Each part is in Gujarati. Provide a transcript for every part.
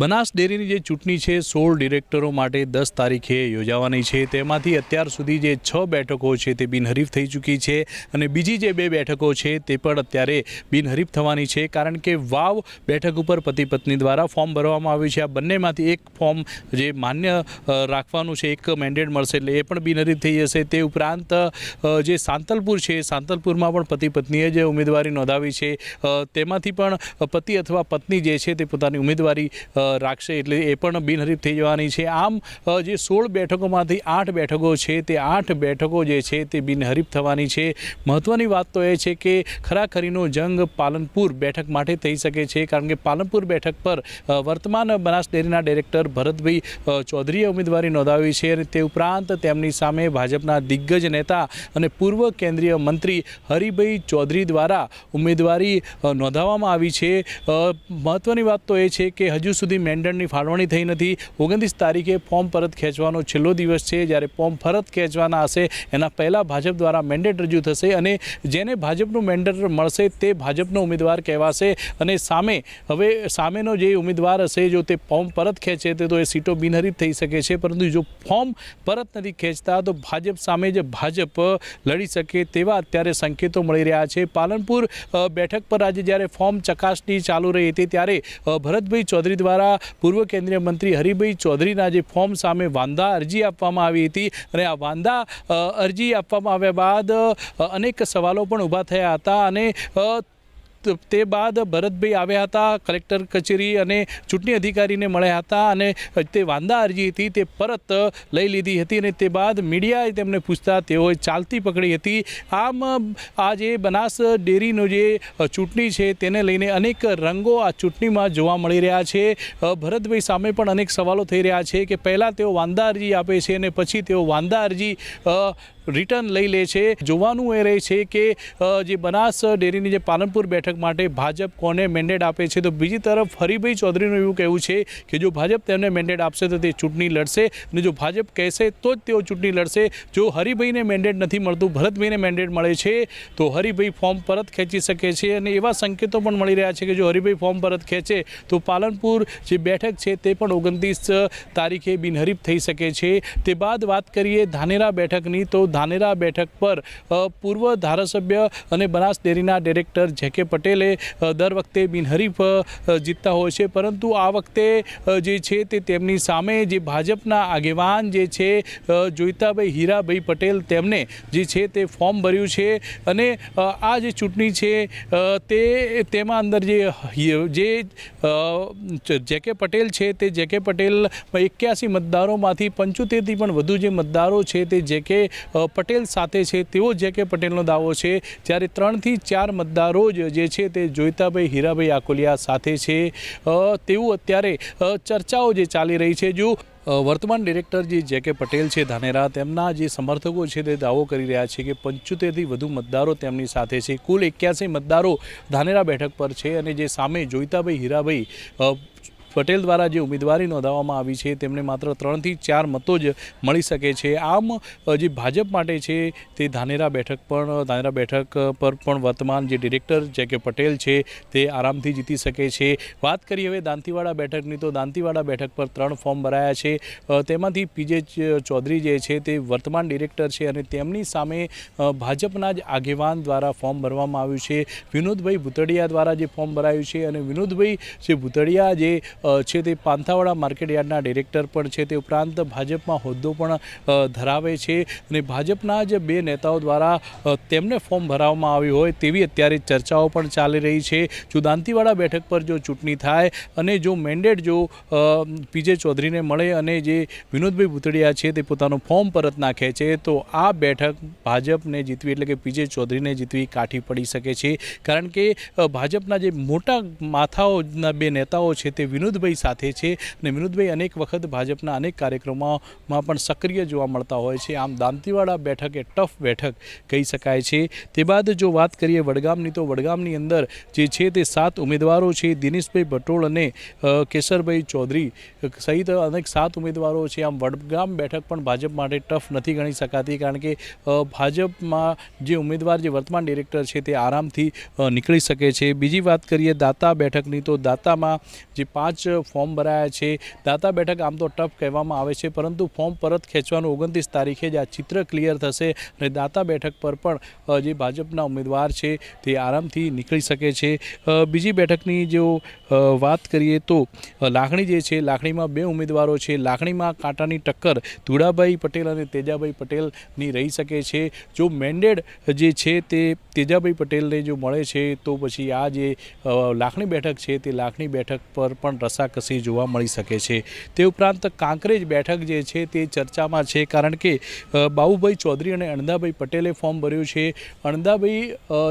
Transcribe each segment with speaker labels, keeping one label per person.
Speaker 1: બનાસ ડેરીની જે ચૂંટણી છે, સોળ ડિરેક્ટરો માટે દસ તારીખે યોજાવાની છે. તેમાંથી અત્યાર સુધી જે છ બેઠકો છે, તે બિનહરીફ થઈ ચૂકી છે અને બીજી જે બે બેઠકો છે, તે પણ અત્યારે બિનહરીફ થવાની છે. કારણ કે વાવ બેઠક ઉપર પતિ પત્ની દ્વારા ફોર્મ ભરવામાં આવ્યું છે. આ બંનેમાંથી એક ફોર્મ જે માન્ય રાખવાનું છે, એક મેન્ડેટ મળશે એટલે એ પણ બિનહરીફ થઈ જશે. તે ઉપરાંત જે સાંતલપુર છે, સાંતલપુરમાં પણ પતિ પત્નીએ જે ઉમેદવારી નોંધાવી છે તેમાંથી પણ પતિ અથવા પત્ની જે છે, તે પોતાની ઉમેદવારી રાખશે એટલે એ પણ બિનહરીફ થઈ જવાની છે. આમ જે સોળ બેઠકોમાંથી આઠ બેઠકો છે, તે આઠ બેઠકો જે છે, તે બિનહરીફ થવાની છે. મહત્ત્વની વાત તો એ છે કે ખરાખરીનો જંગ પાલનપુર બેઠક માટે થઈ શકે છે, કારણ કે પાલનપુર બેઠક પર વર્તમાન બનાસ ડેરીના ડિરેક્ટર ભરતભાઈ ચૌધરીએ ઉમેદવારી નોંધાવી છે અને તે ઉપરાંત તેમની સામે ભાજપના દિગ્ગજ નેતા અને પૂર્વ કેન્દ્રીય મંત્રી હરિભાઈ ચૌધરી દ્વારા ઉમેદવારી નોંધાવવામાં આવી છે. મહત્ત્વની વાત તો એ છે કે હજુ સુધી મેન્ડેટની ફાળવણી થઈ નથી. ઓગણત્રીસ તારીખે ફોર્મ પરત ખેંચવાનો છેલ્લો દિવસ છે. જ્યારે ફોર્મ પરત ખેંચવાના હશે, એના પહેલાં ભાજપ દ્વારા મેન્ડેટ રજૂ થશે અને જેને ભાજપનું મેન્ડેટ મળશે તે ભાજપનો ઉમેદવાર કહેવાશે. અને સામે, હવે સામેનો જે ઉમેદવાર હશે, જો તે ફોર્મ પરત ખેંચે, તે તો એ સીટો બિનહરીફ થઈ શકે છે. પરંતુ જો ફોર્મ પરત નથી ખેંચતા, તો ભાજપ સામે જે ભાજપ લડી શકે તેવા અત્યારે સંકેતો મળી રહ્યા છે. પાલનપુર બેઠક પર આજે જ્યારે ફોર્મ ચકાસણી ચાલુ રહી હતી, ત્યારે ભરતભાઈ ચૌધરી દ્વારા પૂર્વ કેન્દ્રીય મંત્રી હરિભાઈ ચૌધરીના જે ફોર્મ સામે વાંધા અરજી આપવામાં આવી હતી અને આ વાંધા અરજી આપવામાં આવ્યા બાદ અનેક સવાલો પણ ઊભા થયા હતા અને ત- બાદ ભરતભાઈ આવ્યા હતા, કલેક્ટર કચેરી અને ચૂંટણી અધિકારીને મળ્યા હતા અને તે વાંધા અરજી હતી, તે પરત લઈ લીધી હતી અને તે બાદ મીડિયાએ તેમને પૂછતા તેઓએ ચાલતી પકડી હતી. આમ, આ જે બનાસ ડેરીનો જે ચૂંટણી છે તેને લઈને અનેક રંગો આ ચૂંટણીમાં જોવા મળી રહ્યા છે. ભરતભાઈ સામે પણ અનેક સવાલો થઈ રહ્યા છે કે પહેલાં તેઓ વાંધા અરજી આપે છે અને પછી તેઓ વાંધા અરજી રિટર્ન લઈ લે છે. જોવાનું એ રહે છે કે જે બનાસ ડેરીની જે પાલનપુર બેઠક માટે ભાજપ કોને મેન્ડેટ આપે છે? તો બીજી તરફ હરિભાઈ ચૌધરીનું એવું કહેવું છે કે જો ભાજપ તેમને મેન્ડેટ આપશે તો તે ચૂંટણી લડશે અને જો ભાજપ કહેશે તો જ તેઓ ચૂંટણી લડશે. જો હરિભાઈને મેન્ડેટ નથી મળતું, ભરતભાઈને મેન્ડેટ મળે છે, તો હરિભાઈ ફોર્મ પરત ખેંચી શકે છે અને એવા સંકેતો પણ મળી રહ્યા છે કે જો હરિભાઈ ફોર્મ પરત ખેંચે, તો પાલનપુર જે બેઠક છે તે પણ ઓગણત્રીસ તારીખે બિનહરીફ થઈ શકે છે. તે બાદ વાત કરીએ ધાનેરા બેઠકની, તો ધાનેરા બેઠક પર પૂર્વ ધારાસભ્ય અને બનાસ ડેરીના ડિરેક્ટર જે કે પટેલે અ, દર વખતે બિનહરીફ જીતતા હોય છે. પરંતુ આ વખતે જે છે તે તેમની સામે જે ભાજપના આગેવાન જે છે જોઈતાભાઈ હીરાભાઈ પટેલ તેમને જે છે તે ફોર્મ ભર્યું છે. અને આ જે ચૂંટણી છે તે તેમાં અંદર જે જે કે પટેલ છે તે જે કે પટેલ એક્યાસી મતદારોમાંથી પંચોતેરથી પણ વધુ જે મતદારો છે તે જે કે પટેલ સાથે છે તેવો જે કે પટેલનો દાવો છે. જ્યારે ત્રણથી ચાર મતદારો જ જે છે તે જોઈતાભાઈ હીરાભાઈ આકોલિયા સાથે છે. તેવું અત્યારે ચર્ચાઓ જે ચાલી રહી છે, જો વર્તમાન ડિરેક્ટર જે જે કે પટેલ છે ધાનેરા, તેમના જે સમર્થકો છે તે દાવો કરી રહ્યા છે કે પંચોતેરથી વધુ મતદારો તેમની સાથે છે. કુલ એક્યાસી મતદારો ધાનેરા બેઠક પર છે અને જે સામે જોઈતાભાઈ હીરાભાઈ પટેલ દ્વારા જે ઉમેદવારી નોંધાવવામાં આવી છે, તેમને માત્ર ત્રણથી ચાર મતો જ મળી શકે છે. આમ જે ભાજપ માટે છે, તે ધાનેરા બેઠક પણ, ધાનેરા બેઠક પર પણ વર્તમાન જે ડિરેક્ટર જે કે પટેલ છે, તે આરામથી જીતી શકે છે. વાત કરીએ હવે દાંતીવાડા બેઠકની, તો દાંતીવાડા બેઠક પર ત્રણ ફોર્મ ભરાયા છે. તેમાંથી પીજે ચૌધરી જે છે, તે વર્તમાન ડિરેક્ટર છે અને તેમની સામે ભાજપના જ આગેવાન દ્વારા ફોર્મ ભરવામાં આવ્યું છે. વિનોદભાઈ ભૂતડિયા દ્વારા જે ફોર્મ ભરાયું છે અને વિનોદભાઈ જે ભૂતડિયા જે છે તે પાંથાવાડા માર્કેટ યાર્ડના ડિરેક્ટર પણ છે. તે ઉપરાંત ભાજપમાં હોદ્દો પણ ધરાવે છે અને ભાજપના જ બે નેતાઓ દ્વારા તેમને ફોર્મ ભરાવવામાં આવ્યું હોય તેવી અત્યારે ચર્ચાઓ પણ ચાલી રહી છે. જો દાંતીવાડા બેઠક પર જો ચૂંટણી થાય અને જો મેન્ડેટ જો પીજે ચૌધરીને મળે અને જે વિનોદભાઈ ભૂતડિયા છે તે પોતાનું ફોર્મ પરત નાખે છે, તો આ બેઠક ભાજપને જીતવી એટલે કે પીજે ચૌધરીને જીતવી કાઠી પડી શકે છે. કારણ કે ભાજપના જે મોટા માથાઓના બે નેતાઓ છે તે વિનોદભાઈ સાથે છે અને વિનોદભાઈ, અનેક વખત ભાજપના અનેક કાર્યક્રમોમાં પણ સક્રિય જોવા મળતા હોય છે. આમ દાંતીવાડા બેઠક એ ટફ બેઠક કહી શકાય છે. તે બાદ જો વાત કરીએ વડગામની, તો વડગામની અંદર જે છે તે સાત ઉમેદવારો છે. દિનેશભાઈ ભટોળ અને કેશરભાઈ ચૌધરી સહિત અનેક સાત ઉમેદવારો છે. આમ વડગામ બેઠક પણ ભાજપ માટે ટફ નથી ગણી શકાતી, કારણ કે ભાજપમાં જે ઉમેદવાર, જે વર્તમાન ડિરેક્ટર છે તે આરામથી નીકળી શકે છે. બીજી વાત કરીએ દાતા બેઠકની, તો દાતામાં જે પાંચ ફોર્મ ભરાયા છે. દાતા બેઠક આમ તો ટફ કહેવામાં આવે છે, પરંતુ ફોર્મ પરત ખેંચવાનું ઓગણત્રીસ તારીખે જ આ ચિત્ર ક્લિયર થશે અને દાતા બેઠક પર પણ જે ભાજપના ઉમેદવાર છે તે આરામથી નીકળી શકે છે. બીજી બેઠકની જો વાત કરીએ તો લાખણી જે છે, લાખણીમાં બે ઉમેદવારો છે. લાખણીમાં કાંટાની ટક્કર ધુડાભાઈ પટેલ અને તેજાભાઈ પટેલની રહી શકે છે. જો મેન્ડેડ જે છે તે તેજાભાઈ પટેલને જો મળે છે, તો પછી આ જે લાખણી બેઠક છે તે લાખણી બેઠક પર પણ રસાકસી જોવા મળી શકે છે. તે ઉપરાંત કાંકરેજ બેઠક જે છે તે ચર્ચામાં છે કારણ કે બાબુભાઈ ચૌધરી અને અણદાભાઈ પટેલે ફોર્મ ભર્યું છે. અણદાભાઈ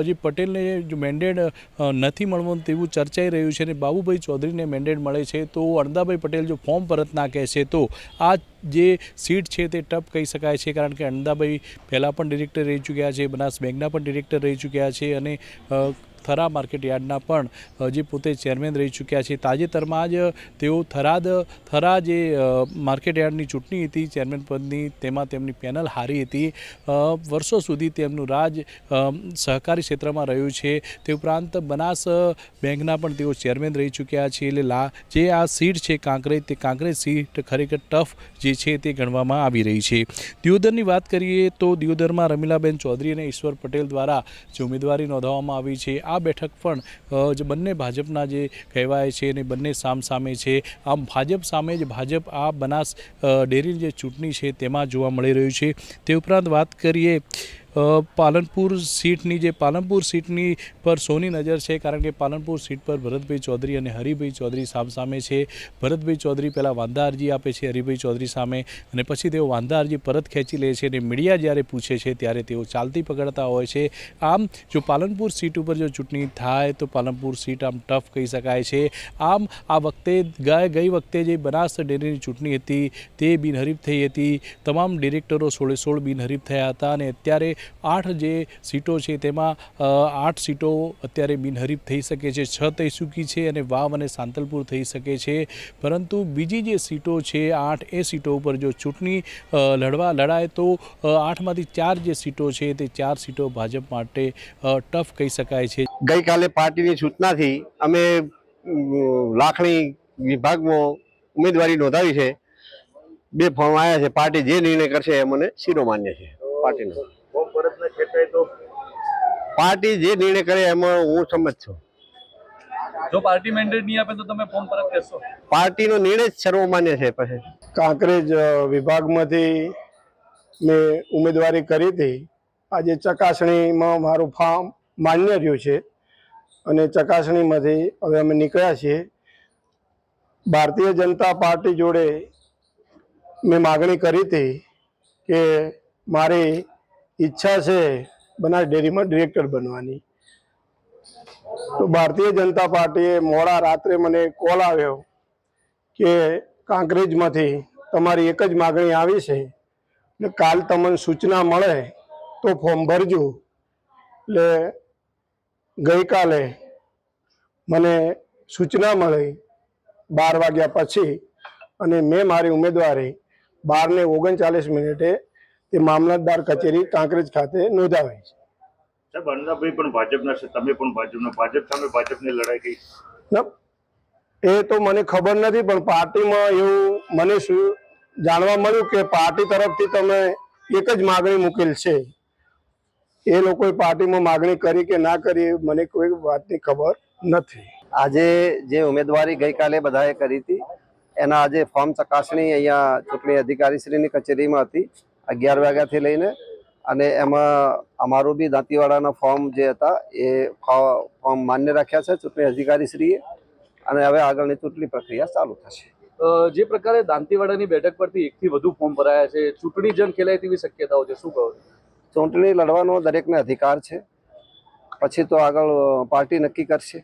Speaker 1: જે પટેલને જો મેન્ડેડ નથી મળવાનું તેવું ચર્ચાઈ રહ્યું છે અને બાબુભાઈ ચૌધરીને મેન્ડેટ મળે છે, તો અણદાભાઈ પટેલ જો ફોર્મ પરત નાખે કહેશે તો આ જે સીટ છે તે ટપ કહી શકાય છે, કારણ કે અણદાભાઈ પહેલાં પણ ડિરેક્ટર રહી ચૂક્યા છે, બનાસ બેંકના પણ ડિરેક્ટર રહી ચૂક્યા છે અને થરા માર્કેટ યાર્ડના પણ જે પોતે ચેરમેન રહી ચૂક્યા છે. તાજેતરમાં જ તેઓ થરાદ, થરા જે માર્કેટ યાર્ડની ચૂંટણી હતી, ચેરમેન પદની તેમાં તેમની પેનલ હારી હતી. વર્ષો સુધી તેમનું રાજ સહકારી ક્ષેત્રમાં રહ્યું છે. તે ઉપરાંત બનાસ બેંકના પણ તેઓ ચેરમેન રહી ચૂક્યા છે. એટલે લા, જે આ સીટ છે કાંકરેજ, તે કાંકરેજ સીટ ખરેખર ટફ જે છે તે ગણવામાં આવી રહી છે. દિયોદરની વાત કરીએ તો દિયોદરમાં રમીલાબેન ચૌધરી અને ઈશ્વર પટેલ દ્વારા જે ઉમેદવારી નોંધાવવામાં આવી છે, આ બેઠક પણ જે બંને ભાજપના જે કહેવાય છે અને બંને સામ સામે છે, આમ ભાજપ સામે જ ભાજપ આ બનાસ ડેરીની જે ચૂંટણી છે તેમાં જોવા મળી રહ્યું છે. તે ઉપરાંત વાત કરીએ પાલનપુર સીટની જે પાલનપુર સીટની પર સોની નજર છે, કારણ કે પાલનપુર સીટ પર ભરતભાઈ ચૌધરી અને હરિભાઈ ચૌધરી સામસામે છે. ભરતભાઈ ચૌધરી પહેલાં વાંધા અરજી આપે છે હરિભાઈ ચૌધરી સામે અને પછી તેઓ વાંધા અરજી પરત ખેંચી લે છે અને મીડિયા જ્યારે પૂછે છે ત્યારે તેઓ ચાલતી પકડતા હોય છે. આમ, જો પાલનપુર સીટ ઉપર જો ચૂંટણી થાય તો પાલનપુર સીટ આમ ટફ કહી શકાય છે. આમ, આ વખતે ગઈ ગઈ વખતે જે બનાસ ડેરીની ચૂંટણી હતી તે બિનહરીફ થઈ હતી. તમામ ડિરેક્ટરો સોળે સોળ બિનહરીફ થયા હતા અને અત્યારે આઠ જે સીટો છે તેમાં આઠ સીટો અત્યારે બિનહરીફ થઈ શકે છે. છ થઈ ચૂકી છે અને વાવ અને સાંતલપુર થઈ શકે છે. પરંતુ બીજી જે સીટો છે, આઠ એ સીટો ઉપર જો ચૂંટણી લડવા લડાય તો આઠમાંથી ચાર જે સીટો છે તે ચાર સીટો ભાજપ માટે ટફ કહી શકાય છે.
Speaker 2: ગઈકાલે પાર્ટીની સૂચનાથી અમે લાખણી વિભાગમાં ઉમેદવારી નોંધાવી છે. બે ફોર્મ આવ્યા છે. પાર્ટી જે નિર્ણય કરશે એ મને શિરોમાન્ય છે. પાર્ટીનો. પાર્ટી જે નિર્ણય કરે એમાં હું સંમત છું.
Speaker 3: જો પાર્ટી મેન્ડેટ નહીં આપે તો તમે ફોર્મ પરત કરશો
Speaker 2: પાર્ટીનો નિર્ણય જ સર્વમાન્ય છે પછી.
Speaker 4: કાંકરેજ વિભાગમાંથી મેં ઉમેદવારી કરી હતી. આજે ચકાસણીમાં મારું ફોર્મ માન્ય રહ્યું છે અને ચકાસણીમાંથી હવે અમે નીકળ્યા છીએ. ભારતીય જનતા પાર્ટી જોડે મેં માગણી કરી હતી કે મારી ઈચ્છા છે બનાસ ડેરીમાં ડિરેક્ટર બનવાની. તો ભારતીય જનતા પાર્ટીએ મોડા રાત્રે મને કોલ આવ્યો કે કાંકરેજમાંથી તમારી એક જ માગણી આવી છે એટલે કાલ તમને સૂચના મળે તો ફોર્મ ભરજો. એટલે ગઈકાલે મને સૂચના મળી બાર વાગ્યા પછી અને મેં મારી ઉમેદવારી બારને ઓગણચાલીસ મિનિટે તે મામલતદાર કચેરી કાંકરેજ ખાતે નોંધાવી છે.
Speaker 5: સાહેબ અન્નાભાઈ પણ ભાજપના છે તમે પણ ભાજપના ભાજપ સામે ભાજપની લડાઈ કઈ?
Speaker 4: ન એ તો મને ખબર નથી પણ પાર્ટીમાં એવું મને શું જાણવા મળ્યું કે પાર્ટી તરફથી તમે એક જ માગણી મૂકેલ છે. એ લોકોએ પાર્ટીમાં માગણી કરી કે ના કરી એ મને કોઈ વાતની ખબર નથી.
Speaker 2: આજે જે ઉમેદવારી ગઈકાલે બધાએ કરી હતી એના આજે ફોર્મ ચકાસણી અહીંયા ચૂંટણી અધિકારીશ્રીની કચેરીમાં હતી. અગિયાર વાગ્યાથી લઈને અને એમાં અમારું બી દાંતીવાડાના ફોર્મ જે હતા એ ફોર્મ માન્ય રાખ્યા છે ચૂંટણી અધિકારીશ્રીએ અને હવે આગળની ચૂંટણી પ્રક્રિયા ચાલુ થશે.
Speaker 3: જે પ્રકારે દાંતીવાડાની બેઠક પરથી એકથી વધુ ફોર્મ ભરાયા છે ચૂંટણી જંગ ખેલાય તેવી શક્યતાઓ છે શું કહો
Speaker 2: ચૂંટણી લડવાનો દરેકને અધિકાર છે પછી તો આગળ પાર્ટી નક્કી કરશે.